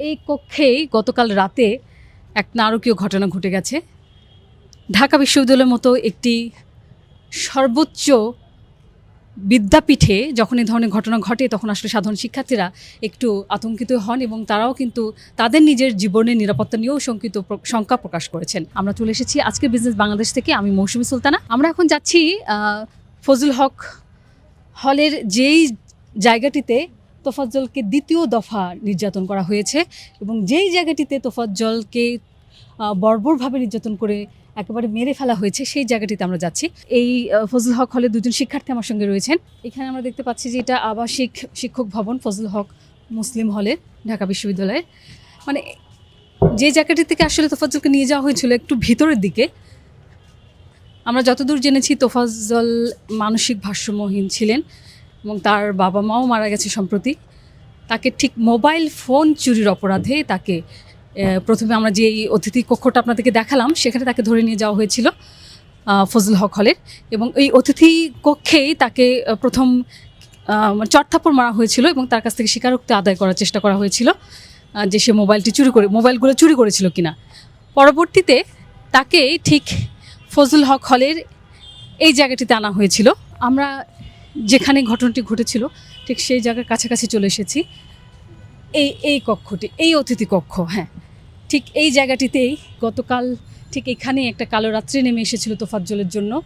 এই কক্ষেই গতকাল রাতে এক নারকীয় ঘটনা ঘটে গেছে। ঢাকা বিশ্ববিদ্যালয়ের মতো একটি সর্বোচ্চ বিদ্যাপীঠে যখন এই ধরনের ঘটনা ঘটে, তখন আসলে সাধারণ শিক্ষার্থীরা একটু আতঙ্কিত হন এবং তারাও কিন্তু তাদের নিজের জীবনের নিরাপত্তা নিয়েও শঙ্কিত শঙ্কা প্রকাশ করেছেন। আমরা চলে এসেছি আজকের বিজনেস বাংলাদেশ থেকে। আমি মৌসুমি সুলতানা। আমরা এখন যাচ্ছি ফজল হক হলের যেই জায়গাটিতে তোফাজ্জলকে দ্বিতীয় দফা নির্যাতন করা হয়েছে এবং যেই জায়গাটিতে তোফাজ্জলকে বর্বরভাবে নির্যাতন করে একেবারে মেরে ফেলা হয়েছে, সেই জায়গাটিতে আমরা যাচ্ছি। এই ফজল হক হলে দুজন শিক্ষার্থী আমার সঙ্গে রয়েছেন। এখানে আমরা দেখতে পাচ্ছি যে এটা আবাসিক শিক্ষক ভবন ফজল হক মুসলিম হলে, ঢাকা বিশ্ববিদ্যালয়ের মানে যে জায়গাটি থেকে আসলে তোফাজ্জলকে নিয়ে যাওয়া হয়েছিল একটু ভিতরের দিকে, আমরা যতদূর জেনেছি তোফাজ্জল মানসিক ভারসাম্যহীন ছিলেন। এবং তার বাবা মাও মারা গেছে সম্প্রতি। তাকে ঠিক মোবাইল ফোন চুরির অপরাধে তাকে প্রথমে আমরা যে অতিথি কক্ষটা আপনাদেরকে দেখালাম, সেখানে তাকে ধরে নিয়ে যাওয়া হয়েছিল ফজল হক হলের। এবং এই অতিথি কক্ষেই তাকে প্রথম মানে মারা হয়েছিল এবং তার কাছ থেকে স্বীকারোক্তি আদায় করার চেষ্টা করা হয়েছিল যে সে মোবাইলটি চুরি করে, মোবাইলগুলো চুরি করেছিল কিনা। পরবর্তীতে তাকে ঠিক ফজল হক হলের এই জায়গাটিতে আনা হয়েছিল। আমরা যেখানে ঘটনাটি ঘটেছিল, ঠিক সেই জায়গার কাছাকাছি চলে এসেছি। এই এই কক্ষটি, এই অতিথি কক্ষ হ্যাঁ। ঠিক এই জায়গাটিতেই গতকাল ঠিক এখানে একটা কালো রাত্রি নেমে এসেছিল তোফাজ্জলের জন্য।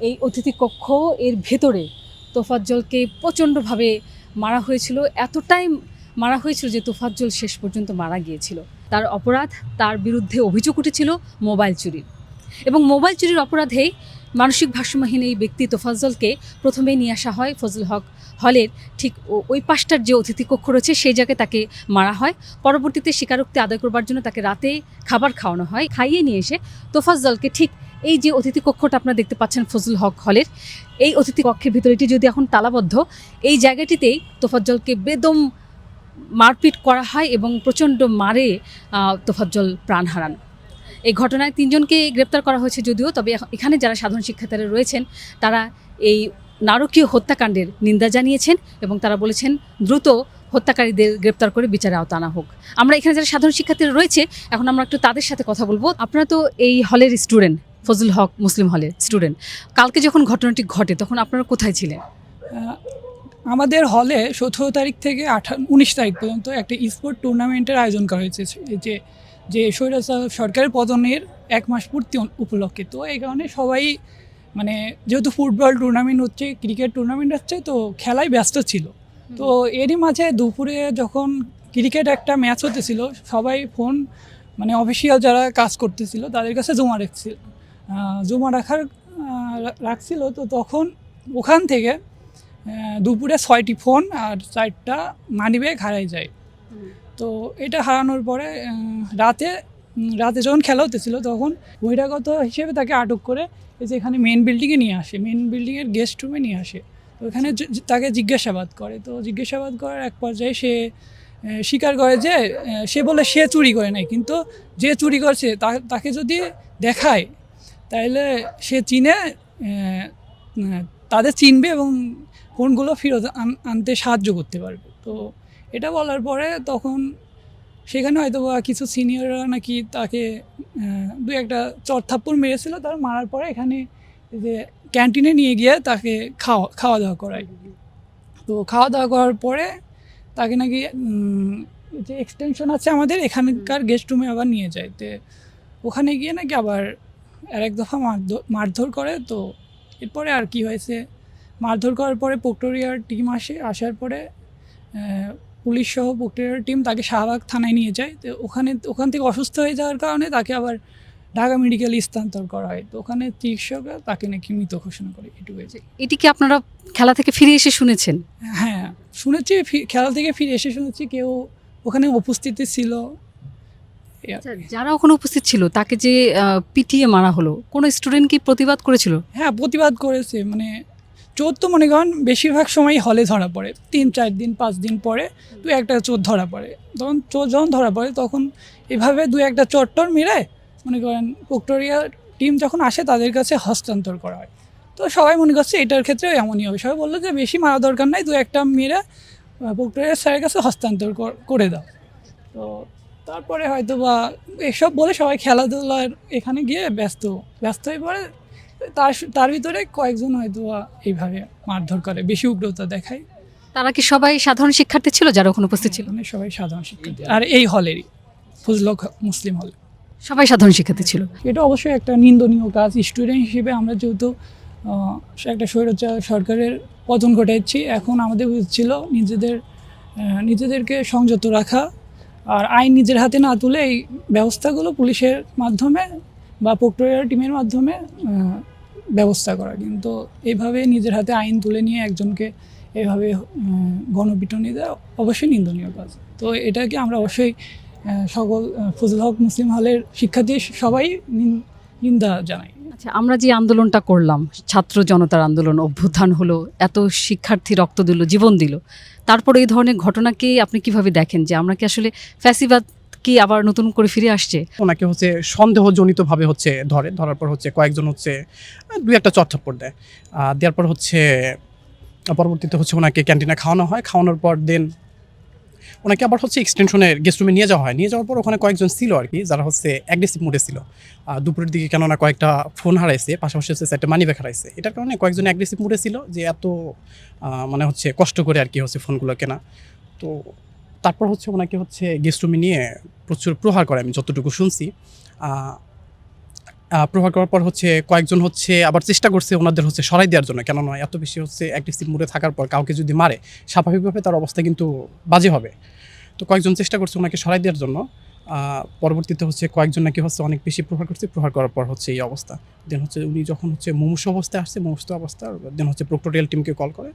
এই অতিথি কক্ষ এর ভেতরে তোফাজ্জলকে প্রচণ্ডভাবে মারা হয়েছিল, এতটাই মারা হয়েছিল যে তোফাজ্জল শেষ পর্যন্ত মারা গিয়েছিল। তার অপরাধ, তার বিরুদ্ধে অভিযোগ উঠেছিল মোবাইল চুরির। এবং মোবাইল চুরির অপরাধে মানসিক ভারসাম্যহীন এই ব্যক্তি তোফাজ্জলকে প্রথমে নিয়ে আসা হয় ফজল হক হলের। ঠিক ওই পাশটার যে অতিথি কক্ষ রয়েছে, সেই জায়গায় তাকে মারা হয়। পরবর্তীতে স্বীকারোক্তি আদায় করবার জন্য তাকে রাতে খাবার খাওয়ানো হয়। খাইয়ে নিয়ে এসে তোফাজ্জলকে ঠিক এই যে অতিথি কক্ষটা আপনারা দেখতে পাচ্ছেন ফজল হক হলের, এই অতিথি কক্ষের ভিতরে এটি যদি এখন তালাবদ্ধ, এই জায়গাটিতেই তোফাজ্জলকে বেদম মারপিট করা হয় এবং প্রচণ্ড মারে তোফাজ্জল প্রাণ হারান। এই ঘটনায় তিনজনকে গ্রেপ্তার করা হয়েছে যদিও, তবে এখ- এখানে যারা সাধারণ শিক্ষার্থীরা রয়েছেন, তারা এই নারকীয় হত্যাকাণ্ডের নিন্দা জানিয়েছেন এবং তারা বলেছেন, দ্রুত হত্যাকারীদের গ্রেপ্তার করে বিচারে আওতা আনা হোক। আমরা এখানে যারা সাধারণ শিক্ষার্থীরা রয়েছে, এখন আমরা একটু তাদের সাথে কথা বলব। আপনারা তো এই হলের স্টুডেন্ট ফজল হক মুসলিম হলের স্টুডেন্ট। কালকে যখন ঘটনাটি ঘটে, তখন আপনারা কোথায় ছিলেন? আমাদের হলে সতেরো তারিখ থেকে আঠা, উনিশ তারিখ পর্যন্ত একটা স্পোর্ট টুর্নামেন্টের আয়োজন করা হয়েছে, যে যে স্বৈরাচার সরকারের পতনের এক মাস পূর্তি উপলক্ষে। তো এই কারণে সবাই মানে যেহেতু ফুটবল টুর্নামেন্ট হচ্ছে ক্রিকেট টুর্নামেন্ট হচ্ছে তো খেলায় ব্যস্ত ছিল। তো এরই মাঝে দুপুরে যখন ক্রিকেট একটা ম্যাচ হতেছিল সবাই ফোন মানে অফিসিয়াল যারা কাজ করতেছিল তাদের কাছে জমা রাখছিল। জমা রাখার রাখছিল তো তখন ওখান থেকে দুপুরে ছয়টি ফোন আর চারটা মানিব্যাগ হারাই যায়। তো এটা হারানোর পরে রাতে রাতে যখন খেলা হতেছিল তখন বহিরাগত হিসেবে তাকে আটক করে এই যে এখানে মেন বিল্ডিংয়ে নিয়ে আসে মেন বিল্ডিংয়ের গেস্ট রুমে নিয়ে আসে। তো জি- তাকে জিজ্ঞাসাবাদ করে। তো জিজ্ঞাসাবাদ করার এক পর্যায়ে সে স্বীকার করে যে সে বলে সে চুরি করে নাই। কিন্তু যে চুরি করছে তাকে যদি দেখায়, তাহলে সে চিনে তাদের চিনবে এবং ফোনগুলো ফেরত আন- আনতে সাহায্য করতে পারবে। তো এটা বলার পরে তখন সেখানে হয়তো বা কিছু সিনিয়ররা নাকি তাকে দু একটা চড়থাপ্পড় মেরেছিল। তার মারার পরে এখানে যে ক্যান্টিনে নিয়ে গিয়ে তাকে খাওয়া খাওয়া দাওয়া করায়। তো খাওয়া দাওয়া করার পরে তাকে নাকি যে এক্সটেনশন আছে আমাদের এখানকার গেস্ট রুমে আবার নিয়ে যায়। তো ওখানে গিয়ে নাকি আবার আর এক দফা মারধর মারধর করে। তো এরপরে আর কি হয়েছে? মারধর করার পরে পোক্টোরিয়ার টিম আসে। আসার পরে পুলিশ সহ পোক্টোরিয়ার টিম তাকে শাহবাগ থানায় নিয়ে যায়। তো ওখানে ওখান থেকে অসুস্থ হয়ে যাওয়ার কারণে তাকে আবার ঢাকা মেডিকেল স্থানান্তর করা হয়। তো ওখানে চিকিৎসকরা তাকে নাকি মৃত ঘোষণা করে। এটুকু এটি কি আপনারা খেলা থেকে ফিরে এসে শুনেছেন? হ্যাঁ শুনেছি খেলা থেকে ফিরে এসে শুনেছি কেউ ওখানে উপস্থিতি ছিল। আচ্ছা। যারা ওখানে উপস্থিত ছিল তাকে যে পিটিয়ে মারা হলো কোনো স্টুডেন্ট কি প্রতিবাদ করেছিল? হ্যাঁ প্রতিবাদ করেছে। মানে চোর তো মনে করেন বেশিরভাগ সময় হলে ধরা পড়ে। তিন, চার দিন, পাঁচ দিন পরে দু একটা চোর ধরা পড়ে। তখন চোর যখন ধরা পড়ে, তখন এভাবে দু একটা চট্টর মেরে মনে করেন ভিক্টোরিয়া টিম যখন আসে, তাদের কাছে হস্তান্তর করা হয়। তো সবাই মনে করছে এটার ক্ষেত্রেও এমনই হবে। সবাই বলল যে বেশি মারা দরকার নাই, দু একটা মেরে ভিক্টোরিয়া স্যারের কাছে হস্তান্তর কর- দাও। তো তারপরে হয়তো বা এসব বলে সবাই খেলাধুলার এখানে গিয়ে ব্যস্ত ব্যস্ত হয়ে পড়ে। তার তার ভিতরে কয়েকজন হয়তো এইভাবে মারধর করে বেশি উগ্রতা দেখায়। তারা কি সবাই সাধারণ শিক্ষার্থী ছিল যারা ওখানে উপস্থিত ছিল? মানে সবাই সাধারণ শিক্ষার্থী। আর এই হলেরই ফজলক মুসলিম হল। সবাই সাধারণ শিক্ষার্থী ছিল। এটা অবশ্যই একটা নিন্দনীয় কাজ। স্টুডেন্ট হিসেবে আমরা যেহেতু একটা স্বৈরাচার সরকারের পতন ঘটাচ্ছি এখন আমাদের উচিত ছিল নিজেদের নিজেদেরকে সংযত রাখা আর আইন নিজের হাতে না তুলে এই ব্যবস্থাগুলো পুলিশের মাধ্যমে বা প্রক্টোরিয়ার টিমের মাধ্যমে ব্যবস্থা করা। কিন্তু এইভাবে নিজের হাতে আইন তুলে নিয়ে একজনকে এভাবে গণপিটনি দেওয়া অবশ্যই নিন্দনীয় কাজ। তো এটাকে আমরা অবশ্যই সকল ফজল হক মুসলিম হলের শিক্ষার্থী সবাই নিন- নিন্দা জানাই। আচ্ছা আমরা যে আন্দোলনটা করলাম, ছাত্র জনতার আন্দোলন, অভ্যুত্থান হলো, এত শিক্ষার্থী রক্ত দিল, জীবন দিল, তারপরে এই ধরনের ঘটনাকে আপনি কীভাবে দেখেন যে আমরা কি আসলে ফ্যাসিবাদ কি আবার নতুন করে ফিরে আসছে? ওনাকে হচ্ছে সন্দেহজনিতভাবে হচ্ছে ধরে, ধরার পর হচ্ছে কয়েকজন হচ্ছে দুই একটা চটচপ্পড় দেয়। দেওয়ার পর হচ্ছে, পরবর্তীতে হচ্ছে ওনাকে ক্যান্টিনে খাওয়ানো হয়। খাওয়ানোর পর দেন ওনাকে আবার হচ্ছে এক্সটেনশনের গেস্ট রুমে নিয়ে যাওয়া হয়। নিয়ে যাওয়ার পর ওখানে কয়েকজন ছিল আর কি, যারা হচ্ছে অ্যাগ্রেসিভ মুডে ছিল। দুপুরের দিকে কেননা কয়েকটা ফোন হারাইছে, পাশাপাশি হচ্ছে একটা মানি ব্যাগ হারাইছে। এটার কারণে কয়েকজন অ্যাগ্রেসিভ মুডে ছিল যে এত মানে হচ্ছে কষ্ট করে আর কি হচ্ছে ফোনগুলো কেনা। তো তারপর হচ্ছে ওনাকে হচ্ছে গেস্ট রুমে নিয়ে প্রচুর প্রহার করে আমি যতটুকু শুনছি। প্রহার করার পর হচ্ছে কয়েকজন হচ্ছে আবার চেষ্টা করছে ওনাদের হচ্ছে সরাই দেওয়ার জন্য। কেননা এত বেশি হচ্ছে অ্যাগ্রেসিভ মুডে থাকার পর কাউকে যদি মারে, স্বাভাবিকভাবে তার অবস্থা কিন্তু বাজে হবে। তো কয়েকজন চেষ্টা করছে ওনাকে সরাই দেওয়ার জন্য। পরবর্তীতে হচ্ছে কয়েকজন নাকি হচ্ছে অনেক বেশি প্রহার করছে, প্রহার করার পর হচ্ছে এই অবস্থা। দেন হচ্ছে উনি যখন হচ্ছে মুমুষ অবস্থায় আসছে মুমুষ অবস্থা দেন হচ্ছে প্রোক্টোরিয়াল টিমকে কল করে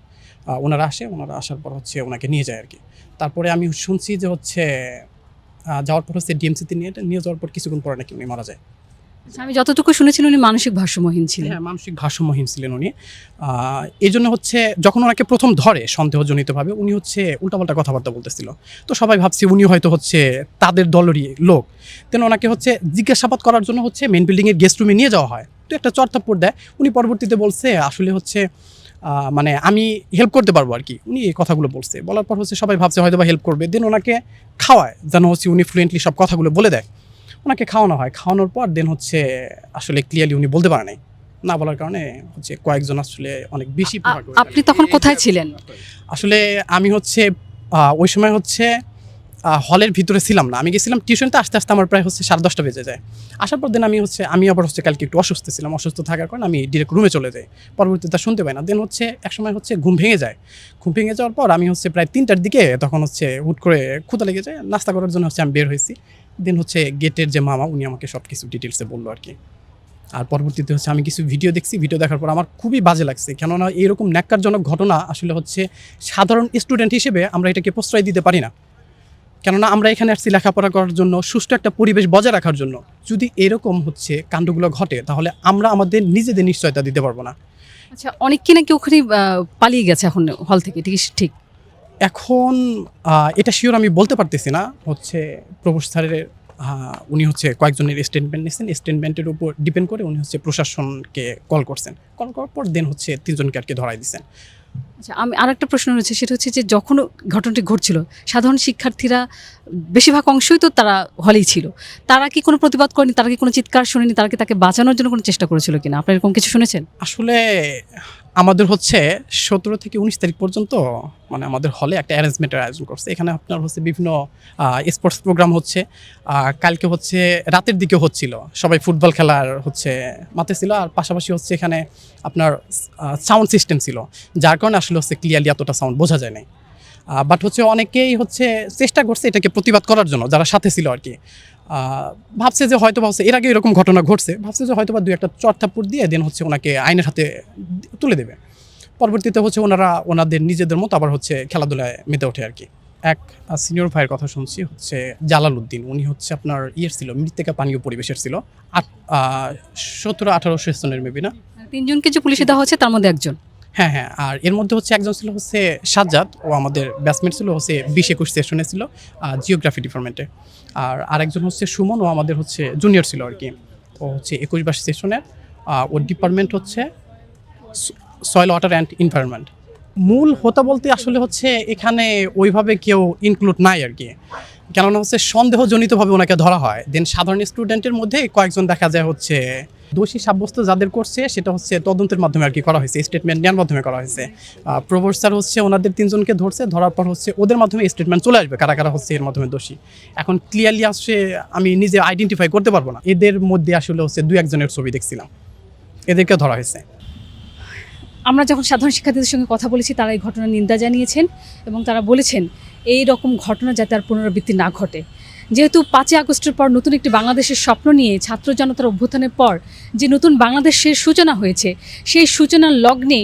ওনারা আসে, ওনারা আসার পর হচ্ছে ওনাকে নিয়ে যায় আর কি তারপরে আমি শুনছি যে হচ্ছে যাওয়ার পর হচ্ছে ডিএমসিতে নিয়ে নিয়ে যাওয়ার পর কিছুক্ষণ পরে নাকি উনি মারা যায়। আমি যতটুকু শুনেছি উনি মানসিক ভারসাম্যহীন ছিলেন। হ্যাঁ মানসিক ভারসাম্যহীন ছিলেন উনি। এই জন্য হচ্ছে যখন ওনাকে প্রথম ধরে সন্দেহজনিতভাবে, উনি হচ্ছে উল্টাপাল্টা কথাবার্তা বলতেছিল। তো সবাই ভাবছি উনি হয়তো হচ্ছে তাদের দলেরই লোক। তেন ওনাকে হচ্ছে জিজ্ঞাসাবাদ করার জন্য হচ্ছে মেন বিল্ডিংয়ের গেস্ট রুমে নিয়ে যাওয়া হয়। তো একটা চর্থাপ্পর দেয়। উনি পরবর্তীতে বলছে, আসলে হচ্ছে মানে আমি হেল্প করতে পারব আর কি উনি এই কথাগুলো বলছে। বলার পর হচ্ছে সবাই ভাবছে হয়তো বা হেল্প করবে। দেন ওনাকে খাওয়ায়, যেন হচ্ছে উনি ফ্লুয়েন্টলি সব কথাগুলো বলে দেয়। ওনাকে খাওয়ানো হয়। খাওয়ানোর পর দেন হচ্ছে আসলে ক্লিয়ারলি উনি বলতে পারে নাই না বলার কারণে হচ্ছে কয়েকজন আসলে অনেক বেশি আপনি তখন কোথায় ছিলেন? আসলে আমি হচ্ছে ওই সময় হচ্ছে হলের ভিতরে ছিলাম না। আমি গেছিলাম টিউশনতে আস্তে আস্তে আমার প্রায় হচ্ছে সাড়ে দশটা বেজে যায়। আসার পর দিন আমি হচ্ছে আমি আবার হচ্ছে কালকে একটু অসুস্থ ছিলাম। অসুস্থ থাকার কারণে আমি ডিরেক্ট রুমে চলে যাই। পরবর্তীতে শুনতে পাই না। দেন হচ্ছে একসময় হচ্ছে ঘুম ভেঙে যায়। ঘুম ভেঙে যাওয়ার পর আমি হচ্ছে প্রায় তিনটার দিকে তখন হচ্ছে হুট করে ক্ষুদা লেগে যায়। নাস্তা করার জন্য হচ্ছে আমি বের হয়েছি। দেন হচ্ছে গেটের যে মামা, উনি আমাকে সব কিছু ডিটেলসে বলল আর কি আর পরবর্তীতে হচ্ছে আমি কিছু ভিডিও দেখছি ভিডিও দেখার পর আমার খুবই বাজে লাগছে। কেননা এরকম ন্যাক্কারজনক ঘটনা আসলে হচ্ছে সাধারণ স্টুডেন্ট হিসেবে আমরা এটাকে প্রশ্রয় দিতে পারি না। কেননা আমরা এখানে আসছি লেখাপড়া করার জন্য, সুষ্ঠু একটা পরিবেশ বজায় রাখার জন্য। যদি এরকম হচ্ছে কাণ্ডগুলো ঘটে, তাহলে আমরা আমাদের নিজেদের নিশ্চয়তা দিতে পারব না। আচ্ছা অনেককে নাকি ওখানে পালিয়ে গেছে এখন হল থেকে, ঠিক ঠিক। এখন এটা শিওর আমি বলতে পারতেছি না। হচ্ছে প্রভোস স্যারের উনি হচ্ছে কয়েকজনের স্টেটমেন্ট নিয়েছেন স্টেটমেন্টের উপর ডিপেন্ড করে উনি হচ্ছে প্রশাসনকে কল করছেন। কল করার পর দেন হচ্ছে তিনজনকে আর কি ধরাই দিচ্ছেন আচ্ছা আমি আর একটা প্রশ্ন রয়েছে সেটা হচ্ছে যে যখন ঘটনাটি ঘটছিল সাধারণ শিক্ষার্থীরা বেশিরভাগ অংশই তো তারা হলেই ছিল। তারা কি কোনো প্রতিবাদ করেনি? তারা কি কোনো চিৎকার শুনেনি? তারা কি তাকে বাঁচানোর জন্য কোনো চেষ্টা করেছিল কিনা? আপনি এরকম কিছু শুনেছেন? আসলে আমাদের হচ্ছে সতেরো থেকে উনিশ তারিখ পর্যন্ত মানে আমাদের হলে একটা অ্যারেঞ্জমেন্টের আয়োজন করছে। এখানে আপনার হচ্ছে বিভিন্ন স্পোর্টস প্রোগ্রাম হচ্ছে। কালকে হচ্ছে রাতের দিকে হচ্ছিল। সবাই ফুটবল খেলার হচ্ছে মাতে ছিল। আর পাশাপাশি হচ্ছে এখানে আপনার সাউন্ড সিস্টেম ছিল। যার কারণে আসলে হচ্ছে ক্লিয়ারলি এতটা সাউন্ড বোঝা যায় নাই। বাট হচ্ছে অনেকেই হচ্ছে চেষ্টা করছে এটাকে প্রতিবাদ করার জন্য, যারা সাথে ছিল আর কি। ভাবছে যে হয়তো ভাবছে এর আগে এরকম ঘটনা ঘটছে ভাবছে যে হয়তো বা দু একটা চটথাপ্পড় দিয়ে দেন হচ্ছে ওনাকে আইনের হাতে তুলে দেবে। পরবর্তীতে হচ্ছে ওনারা ওনাদের নিজেদের মতো আবার হচ্ছে খেলাধুলায় মেতে ওঠে আর কি। এক সিনিয়র ভাইয়ের কথা শুনছি হচ্ছে জালাল উদ্দিন উনি হচ্ছে আপনার ইয়ের ছিল মৃত্তিকা পানীয় পরিবেশের ছিল। আট সতেরো আঠারোশো স্তনের মেবি না? তিনজনকে যে পুলিশে দেওয়া হচ্ছে তার মধ্যে একজন? হ্যাঁ হ্যাঁ আর এর মধ্যে হচ্ছে একজন ছিল হচ্ছে সাজ্জাদ ও আমাদের ব্যাটসম্যান ছিল হচ্ছে বিশ একুশ সেশনে ছিল জিওগ্রাফি ডিপার্টমেন্টে আর আরেকজন হচ্ছে সুমন, ও আমাদের হচ্ছে জুনিয়র ছিল আর কি। ও হচ্ছে একুশ বাস সেশনের ওর ডিপার্টমেন্ট হচ্ছে সয়েল ওয়াটার অ্যান্ড এনভায়রনমেন্ট মূল হতা বলতে আসলে হচ্ছে এখানে ওইভাবে কেউ ইনক্লুড নাই আর কি। কেননা হচ্ছে সন্দেহজনিতভাবে ওনাকে ধরা হয়। দেন সাধারণ স্টুডেন্টের মধ্যে কয়েকজন দেখা যায় হচ্ছে দোষী সাব্যস্ত যাদের করছে, সেটা হচ্ছে তদন্তের মাধ্যমে আর কি করা হয়েছে স্টেটমেন্ট নেওয়ার মাধ্যমে করা হয়েছে। প্রভোর স্যার হচ্ছে ওনাদের তিনজনকে ধরছে, ধরার পর হচ্ছে ওদের মাধ্যমে স্টেটমেন্ট চলে আসবে, কারা কারা হচ্ছে এর মাধ্যমে দোষী। এখন ক্লিয়ারলি আসছে, আমি নিজে আইডেন্টিফাই করতে পারব না। এদের মধ্যে আসলে হচ্ছে দু একজনের ছবি দেখছিলাম। এদেরকে ধরা হয়েছে। আমরা যখন সাধারণ শিক্ষার্থীদের সঙ্গে কথা বলেছি, তারা এই ঘটনার নিন্দা জানিয়েছেন এবং তারা বলেছেন এই রকম ঘটনা যাতে আর পুনরাবৃত্তি না ঘটে। যেহেতু পাঁচই আগস্টের পর নতুন একটি বাংলাদেশের স্বপ্ন নিয়ে ছাত্র জনতার অভ্যুত্থানের পর যে নতুন বাংলাদেশের সূচনা হয়েছে, সেই সূচনার লগ্নে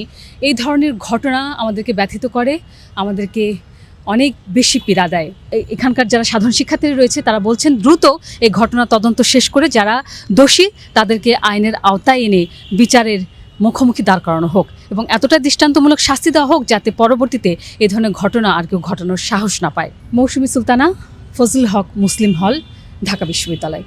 এই ধরনের ঘটনা আমাদেরকে ব্যথিত করে, আমাদেরকে অনেক বেশি পীড়া দেয়। এখানকার যারা সাধারণ শিক্ষার্থীরা রয়েছে, তারা বলছেন দ্রুত এই ঘটনা তদন্ত শেষ করে যারা দোষী, তাদেরকে আইনের আওতায় এনে বিচারের মুখোমুখি দাঁড় করানো হোক এবং এতটাই দৃষ্টান্তমূলক শাস্তি দেওয়া হোক যাতে পরবর্তীতে এ ধরনের ঘটনা আর কেউ ঘটানোর সাহস না পায়। মৌসুমি সুলতানা ফজল হক, মুসলিম হল, ঢাকা বিশ্ববিদ্যালয়।